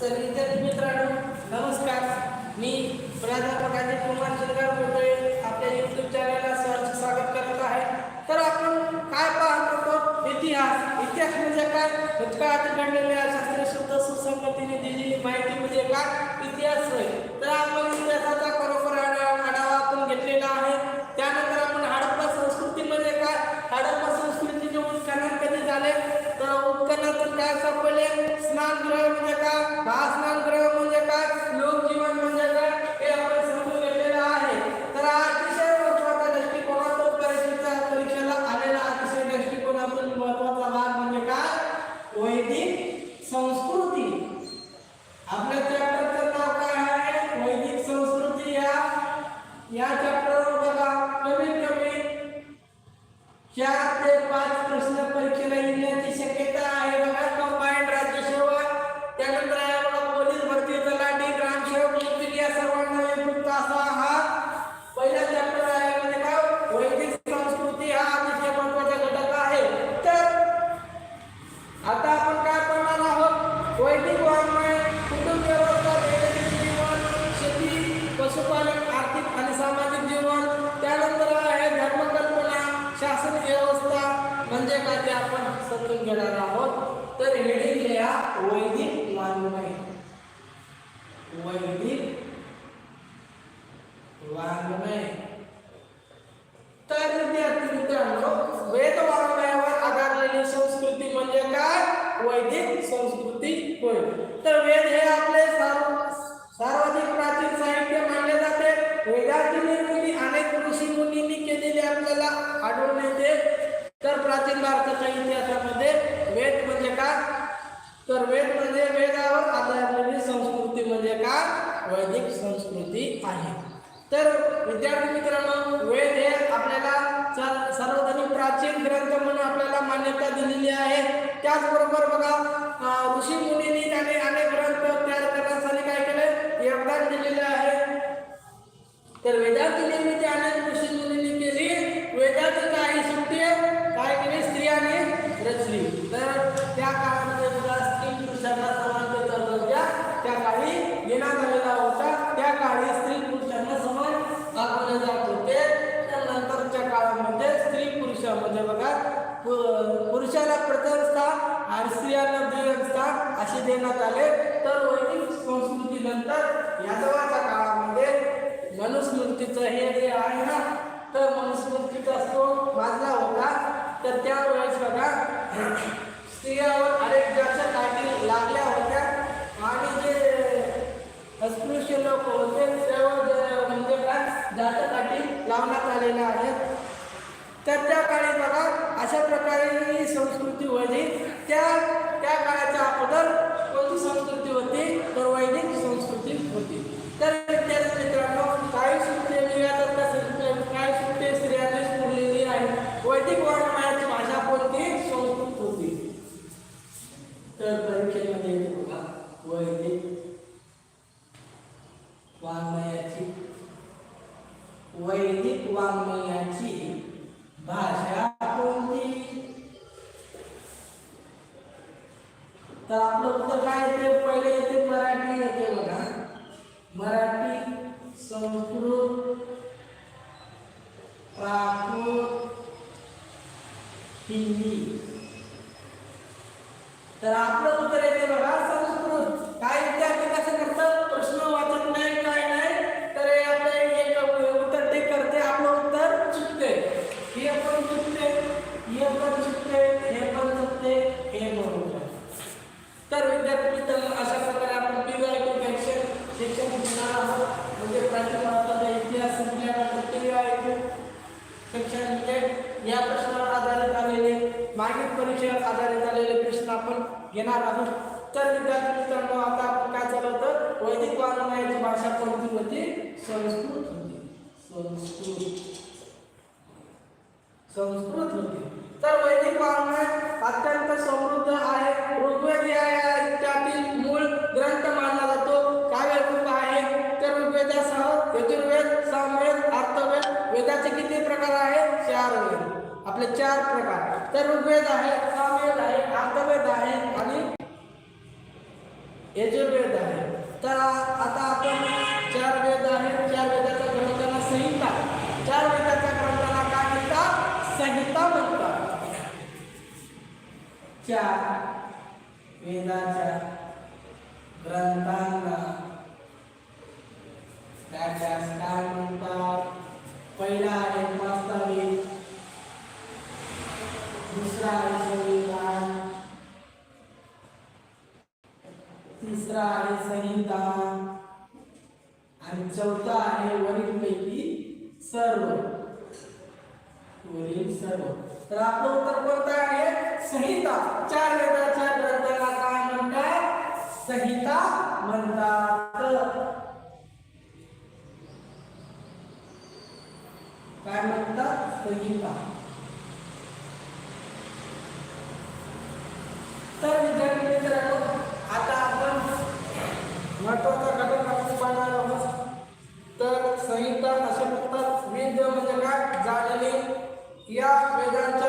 तर विद्यार्थी मित्रांनो नमस्कार. मी प्राध्यापक अजित कुमार शिरगार बोलतोय. आपल्या युट्यूब चॅनलला सहर्ष स्वागत करत आहे. तर आपण काय पाहत होतो? इतिहास. इतिहास म्हणजे काय? भूतकाळात घडलेल्या शास्त्रीय शुद्ध सुसंगतीने दिलेली माहिती म्हणजे काय? इतिहास होय. तर आपण इतिहासाचा खरोखर आढावा आपण घेतलेला आहे त्यानंतर आपण हडप्पा संस्कृती म्हणजे काय हडप्पा संस्कृतीचे उत्खनन कधी झाले तर उत्खननातून म्हणजे काय सापडले स्नानगृह म्हणजे का हा स्नानगृह घेणार आहोत तर हेडिंग लिहा वैदिक वाङ्मय. वैदिक वाङ्मय. तर विद्यार्थी मित्रांनो वेद वाङ्मयावर आधारलेली संस्कृती म्हणजे काय? वैदिक संस्कृती होय. तर वेद हे आपले सर्वाधिक प्राचीन साहित्य मानले जाते. वेदाची निर्मिती अनेक ऋषी मुनींनी केलेली आपल्याला आढळून येते. तर प्राचीन भारताच्या इतिहासामध्ये तर वेद म्हणजे वेदावर आधारलेली संस्कृती म्हणजे काय? वैदिक संस्कृती आहे. तर विद्यार्थी मित्रांनो वेद हे आपल्याला स- प्राचीन ग्रंथ म्हणून आपल्याला मान्यता दिलेली आहे. त्याचबरोबर बघा ऋषी मुनींनी त्याने अनेक ग्रंथ तयार करण्यासाठी काय केले? योगदान दिलेले आहे. तर वेदांची निर्मिती अनेक ऋषी मुनींनी केली. वेदाची काही सुट्टी काय केली? स्त्रियांनी रचली. तर त्या देण्यात आले. तर वैदिक संस्कृतीनंतर यादवाच्या काळामध्ये मनुस्मृतीचं हे जे आहे ना तर मनुस्मृतीचा स्रोत वाजला होता तर त्यावेळेस बघा स्त्रियावर अनेक जास्त काठी लागल्या होत्या. आणि जे अस्पृश्य लोक होते त्यावर म्हणजे काय जास्त काठी लावण्यात आलेल्या आहेत. तर त्या काळी बघा अशा प्रकारे ही संस्कृती वळली त्या त्या काळाच्या अगोदर संस्कृती होती तर वैदिक संस्कृती होती तर विद्यार्थी मित्रांनो काही सुट्टे मिळतात त्या सुट्टे- काही सुट्टे स्त्रियांनीच पुरलेली आहे वैदिक वाङ्मयाची भाषा कोणती संस्कृत होती तर परीक्षेमध्ये येते बघा वैदिक वाङ्मयाची वैदिक वाङ्मयाची भाषा कोणती तर आपलं उत्तर काय येते? पहिले येते मराठी येते बघा. मराठी संस्कृत प्राकृत हिंदी. तर आपलं उत्तर मागील आधारित आलेले प्रश्न आपण घेणार आहोत. तर विद्यार्थी मित्रांनो आता आपण काय चालू होतं? वैदिक वाङ्मयाची भाषा कोणती होती? संस्कृत होती. संस्कृत. संस्कृत होती. तर वैदिक वाङ्मय अत्यंत समृद्ध आहे. ऋग्वेद या- त्यातील मूळ ग्रंथ मानला जातो. काव्यरूप आहे. तर ऋग्वेदासह यजुर्वेद सामवेद अर्थवेद वेदाचे किती प्रकार आहेत? चार वेद. आपले चार प्रकार. तर ऋग्वेद आहे सामवेद आहे अर्थवेद आहे आणि यजुर्वेद आहे. तर आता आपण चार वेद आहेत. चार वेदाच्या ग्रंथांना संहिता. चार वेदाच्या ग्रंथांना काय म्हणतात? संहिता म्हणतात. चार वेदाच्या ग्रंथांना त्याच्या काय म्हणतात? पहिला आहे वास्तविक दुसरा आहे संविधान तिसरा आहे संहिता आणि चौथा आहे वरीलपैकी सर्व. वरील सर्व. तर आपलं उत्तर कोणतं आहे? संहिता. चार वेदाच्या ग्रंथाला काय म्हणतात? संहिता म्हणतात. काय म्हणतात? संहिता. तर विद्यार्थी मित्रांनो आता आपण महत्त्वाचा घटक आपण पाहणार आहोत. तर संहिता असे म्हणतात वेद म्हणजे काय? जाणणे. या वेदांच्या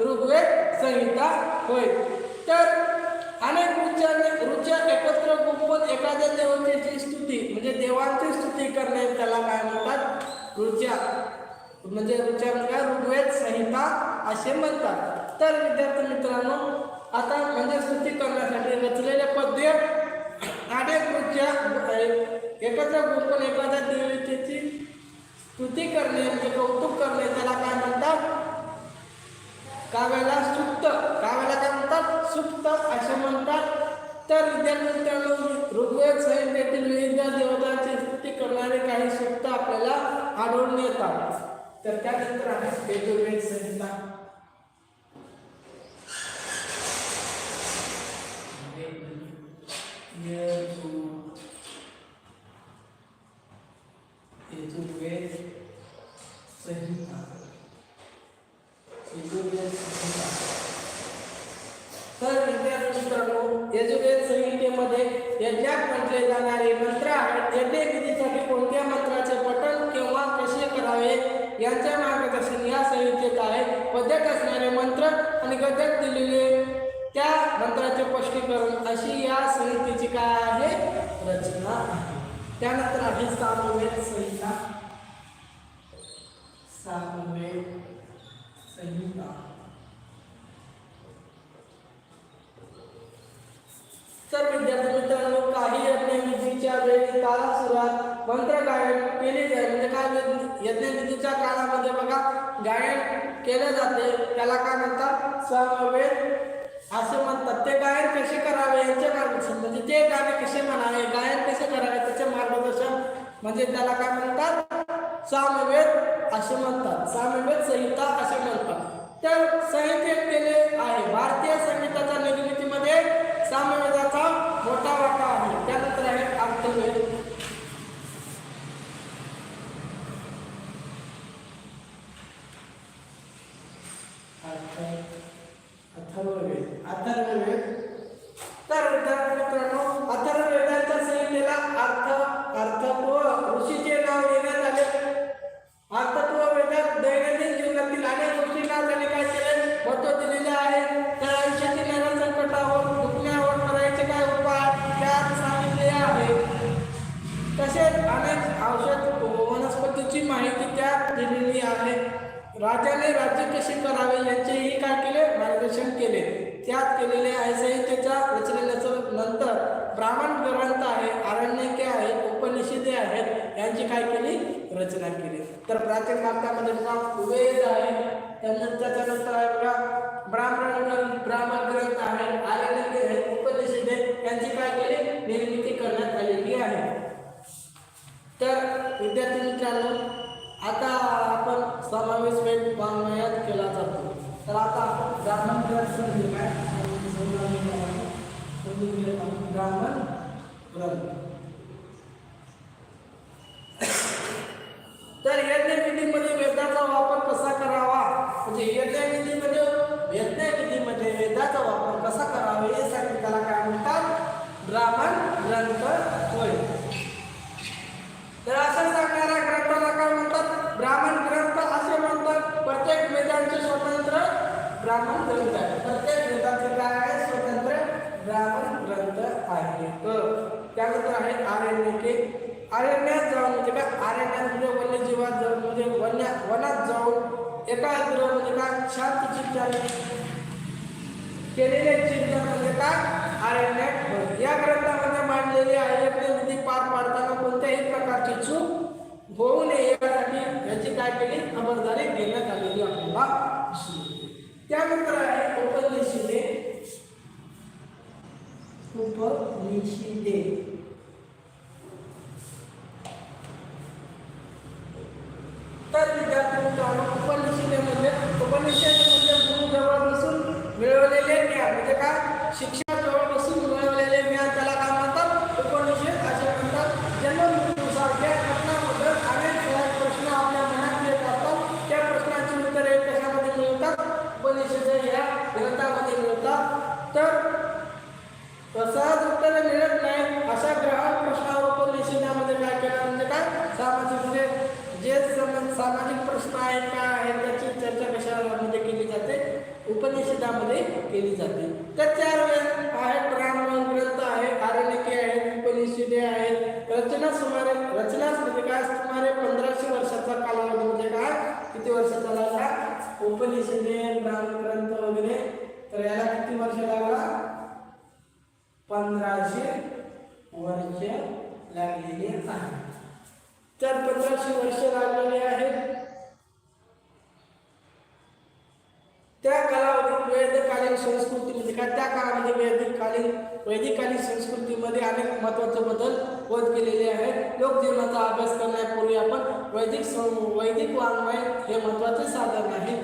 ऋग्वेद संहिता होय. तर अनेक ऋचाने ऋचा एकत्र गुंपत एखाद्या देवतेची स्तुती म्हणजे देवांची स्तुती करणे त्याला काय म्हणतात? ऋचा. म्हणजे ऋचा म्हणजे काय ऋग्वेद संहिता असे म्हणतात. तर विद्यार्थी मित्रांनो आता म्हणजे स्तुती करण्यासाठी रचलेले पद्य अनेक ऋचा एकत्र गुंपून एखाद्या देवतेची स्तुती करणे म्हणजे कौतुक करणे त्याला काय म्हणतात? काव्याला सुप्त काव्याला काय म्हणतात सुप्त असे म्हणतात तर विद्यार्थी ऋग्वेद संहितेतील विविध देवतांची स्तुती करणारे काही सुप्त आपल्याला आढळून येतात तर त्यानंतर आहे यजुर्वेद संहिता Yeah. सामवेद संहिता तर विद्यार्थी मित्रांनो काही यज्ञविधीच्या वेळी ताला सुरुवात मंत्र गायन केले जाईल म्हणजे काय यज्ञविधीच्या काळामध्ये बघा गायन केलं जाते. त्याला काय म्हणतात? समवेद असे म्हणतात. ते गायन कसे करावे याचे मार्गदर्शन म्हणजे ते गाणे कसे म्हणावे गायन कसे करावे त्याचे मार्गदर्शन म्हणजे त्याला काय म्हणतात? सामवेद असे म्हणतात. सामवेद संहिता असे म्हणतात. तर संहितेत केले आहे. भारतीय औषध वनस्पतीची माहिती त्यात दिलेली आहे. राजाने राज्य कसे करावे याचेही काय केले? मार्गदर्शन केले. त्यात केलेले आहे संहितेच्या रचनेल्याचं नंतर ब्राह्मण ग्रंथ आहे आरण्यके आहे उपनिषदे आहेत यांची काय केली? रचना केली. तर प्राचीन भारतामध्ये वेद आहे त्यानंतर त्याच्यानंतर आहे बघा ब्राह्मण ब्राह्मण ग्रंथ आहे आरण्यके आहेत उपनिषदे यांची काय केली? निर्मिती करण्यात आलेली आहे. तर विद्यार्थी मित्रांनो आता आपण समावेश वेद वाङ्मयात केला जातो. तर आता आपण ब्राह्मण ग्रंथ म्हणजे काय ब्राह्मण ग्रंथ तर यज्ञविधीमध्ये वेदाचा वापर कसा करावा म्हणजे यज्ञविधीमध्ये यज्ञविधीमध्ये वेदाचा वापर कसा करावा यासाठी त्याला काय म्हणतात ब्राह्मण ग्रंथ होय तर असं सांगणाऱ्या ग्रंथाला काय म्हणतात ब्राह्मण ग्रंथ असे म्हणतात प्रत्येक वेदांचे स्वतंत्र ब्राह्मण ग्रंथ आहे प्रत्येक वेदांचे काय आहे स्वतंत्र ब्राह्मण ग्रंथ आहे तर त्यानंतर आहे आरण्यके अरण्यात जाऊन म्हणजे काय? एस म्हणजे वन्यजीवात जाऊन म्हणजे वन्य वनात जाऊन एकाग्र म्हणजे काय? शांत चिंतन केलेले चिंतन म्हणजे काय? एन होय. या ग्रंथामध्ये मांडलेले आहे विधी पार पाडताना कोणत्याही प्रकारची चूक होऊ नये यासाठी याची काय केली? खबरदारी घेण्यात आलेली आपल्याला त्यानंतर आहे उपनिषद उपनिषदे तर विद्यार्थी मित्रांनो उपनिषदेमध्ये उपनिषद म्हणजे गुरुजवळ बसून मिळवलेले ज्ञान म्हणजे काय शिक्षणाजवळ बसून मिळवलेले ज्ञान त्याला काय म्हणतात उपनिषद असे म्हणतात जन्ममृत्यूसारख्या घटनाबद्दल अनेक सहज प्रश्न आपल्या मनात येत असतात त्या प्रश्नाची उत्तरे कशामध्ये मिळतात उपनिषद या ग्रंथामध्ये मिळतात तर सहज उत्तरे मिळत नाही अशा ग्रहण प्रश्नावर उपनिषदामध्ये काय केलं म्हणजे काय सामाजिक म्हणजे जे सम- सामाजिक प्रश्न आहेत काय आहेत त्याची चर्चा कशामध्ये केली जाते उपनिषदामध्ये केली जाते तर चार वेळ आहेत ब्राह्मण ग्रंथ आहे आरण्यके आहेत उपनिषदे आहेत रचना सुमारे रचना म्हणजे काय सुमारे पंधराशे वर्षाचा कालावधी म्हणजे काय किती वर्षाचा लागला उपनिषदे ब्राह्मण ग्रंथ वगैरे तर याला किती वर्ष लागला पंधराशे वर्ष लागलेली आहे तर पंधराशे वर्ष आहेत. त्या कालावधीत वैद्यकालीन संस्कृती म्हणजे काय त्या काळामध्ये वैदिककालीन वैदिककालीन संस्कृतीमध्ये अनेक महत्त्वाचे बदल होत गेलेले आहेत. लोक जीवनाचा अभ्यास करण्यापूर्वी आपण वैदिक सं वैदिक वाङ्मय हे महत्त्वाचे साधन आहे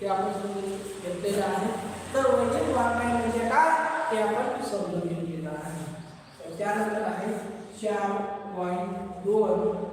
ते आपण समजून घेतलेलं आहे. तर वैदिक वाङ्मय म्हणजे काय हे आपण समजून घेतलेलं आहे. त्यानंतर आहे चार पॉईंट दोन.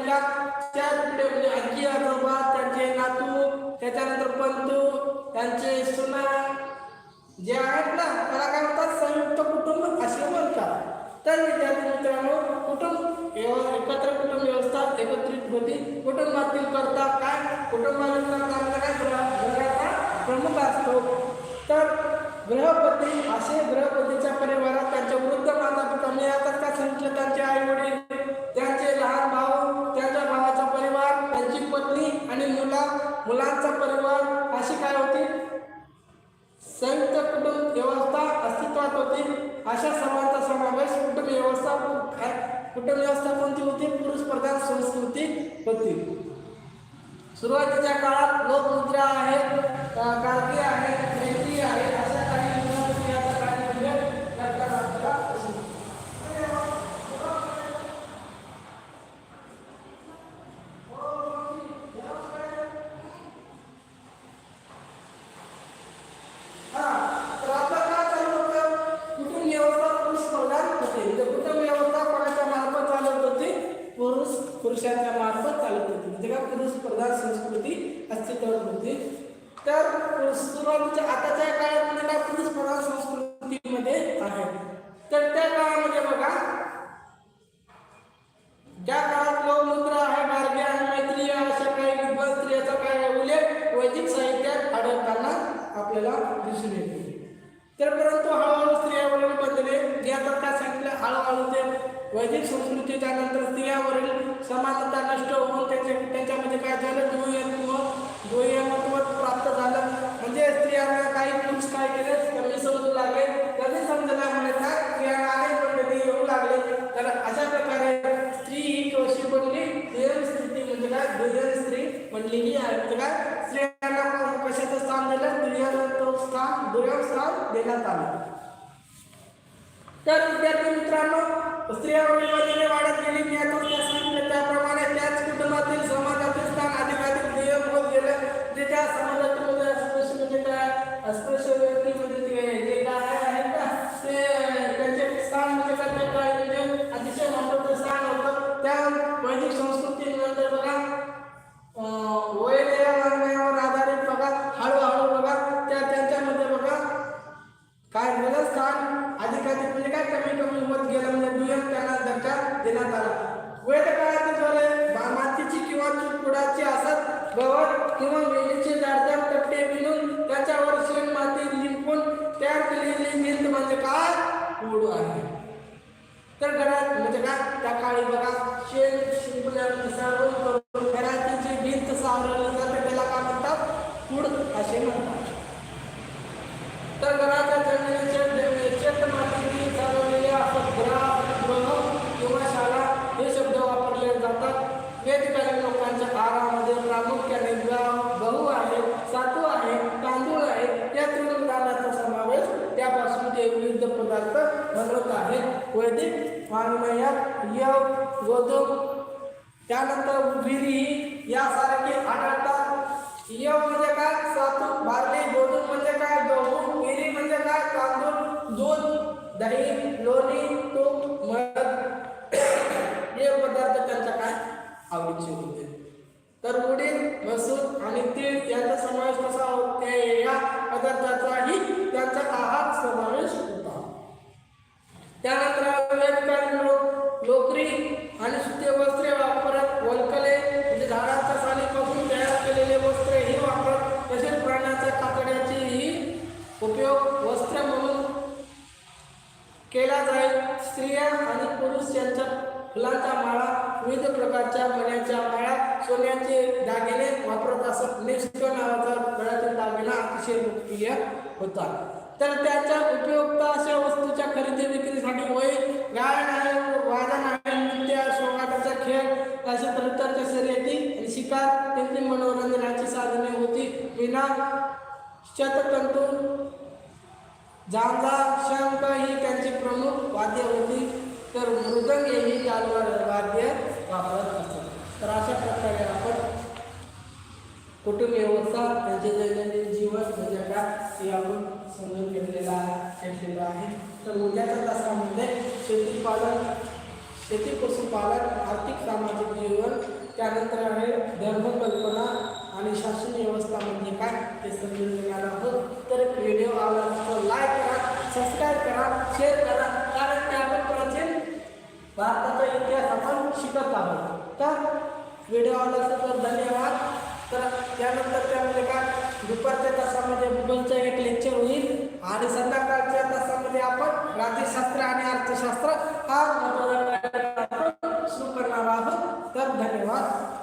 संयुक्त म्हणजे चार पिढ्या म्हणजे आजी आजोबा त्यांचे नातू त्याच्यानंतर पंतू त्यांचे सुना जे आहेत ना त्याला काय म्हणतात संयुक्त कुटुंब असे म्हणतात. तर विद्यार्थी मित्रांनो कुटुंब एकत्र कुटुंब व्यवस्था एकत्रित होती. कुटुंबातील करता काय? कुटुंबातील करता म्हणजे काय? प्रमुख असतो. तर गृहपती असे गृहपतीच्या परिवारात त्यांच्या वृद्ध माता पिता मी आता का सांगितलं त्यांचे आई वडील त्यांचे लहान भाऊ त्यांच्या भावाचा परिवार त्यांची पत्नी आणि मुला मुलांचा परिवार अशी काय होती संयुक्त कुटुंब व्यवस्था अस्तित्वात होती. अशा सर्वांचा समावेश कुटुंब व्यवस्था कुटुंब व्यवस्था कोणती होती पुरुष प्रधान संस्कृती होती. सुरुवातीच्या काळात लोकमुद्रा आहेत काय स्त्रियांना कशाचं स्थान दिलं दुय्यम तो स्थान दुय्यम स्थान देण्यात आलं तर विद्यार्थी मित्रांनो स्त्रियावरील वजने वाढत गेली मी आता सांगितलं त्याप्रमाणे त्याच कुटुंबातील समाजातील स्थान अधिकाधिक दुय्यम होत गेलं जे त्या समाजातील अस्पृश्य म्हणजे काय अस्पृश्य व्यक्ती म्हणजे जे काय आहे का ते त्यांचे स्थान म्हणजे काय काय म्हणजे अतिशय महत्वाचं स्थान होतं त्या वैदिक संस्कृतीनंतर बघा देण्यात आला वेद काळातील घरे मातीची किंवा चुकुडाची असत गवत किंवा वेलीचे जाडजाड कट्टे विणून त्याच्यावर शेण माती लिंपून तयार केलेली भिंत म्हणजे काय? कूड आहे. तर घरात म्हणजे काय? त्या काळी बघा शेण शिंपल्या मिसळून करून घराची जी भिंत सावरली जाते त्याला काय म्हणतात कूड असे म्हणतात तर घराच्या जमिनीचे शेत मातीची चालवलेले असत घरात गृह किंवा शाळा हे शब्द वापरले जातात वेदकालीन लोकांच्या आहारामध्ये प्रामुख्याने गव- गहू आहे सातू आहे तांदूळ आहे या तृणधान्याचा समावेश त्यापासून ते विविध पदार्थ बनवत आहेत वैदिक वाङ्मयात यव गोधूम त्यानंतर विरी यासारखे आढळतात. यव म्हणजे काय? सातू बार्ली गोधूम म्हणजे काय? गहू विरी म्हणजे काय? तांदूळ दूध दही लोणी तूप मध. हे पदार्थ त्यांच्या आवडीचे होते. तर उडीद मसूर आणि तेल यांचा समावेश कसा होते या पदार्थाचाही होतात. तर त्याच्या उपयुक्त अशा वस्तूच्या खरेदी विक्रीसाठी होय गायन आहे वादन आहे नृत्य सोगाटाचा खेळ असे प्रकारच्या शर्यती आणि शिकार त्यांची मनोरंजनाची साधने होती. विना शततंतू जांगा शंख ही त्यांची प्रमुख वाद्य होती. तर मृदंग ही चालवर वाद्य वापरत असत. तर अशा प्रकारे आपण कुटुंब व्यवस्था त्यांचे दैनंदिन जीवन म्हणजे काय हे आपण समजून घेतलेलं आहे घेतलेलं आहे. तर उद्याच्या तासामध्ये शेतीपालन शेती पशुपालन आर्थिक सामाजिक जीवन त्यानंतर आहे धर्मकल्पना आणि शासन व्यवस्था म्हणजे काय ते समजून घेणार आहोत. तर व्हिडिओ आवडला तर लाईक करा सबस्क्राईब करा शेअर करा कारण ते आपण प्राचीन भारताचा इतिहास आपण शिकत आहोत. तर व्हिडिओ आवडला तर धन्यवाद. तर त्यानंतर त्यामध्ये काय दुपारच्या तासामध्ये भूगोलचं एक लेक्चर होईल आणि संध्याकाळच्या तासामध्ये आपण राज्यशास्त्र आणि अर्थशास्त्र हा सुरू करणार आहोत. तर धन्यवाद.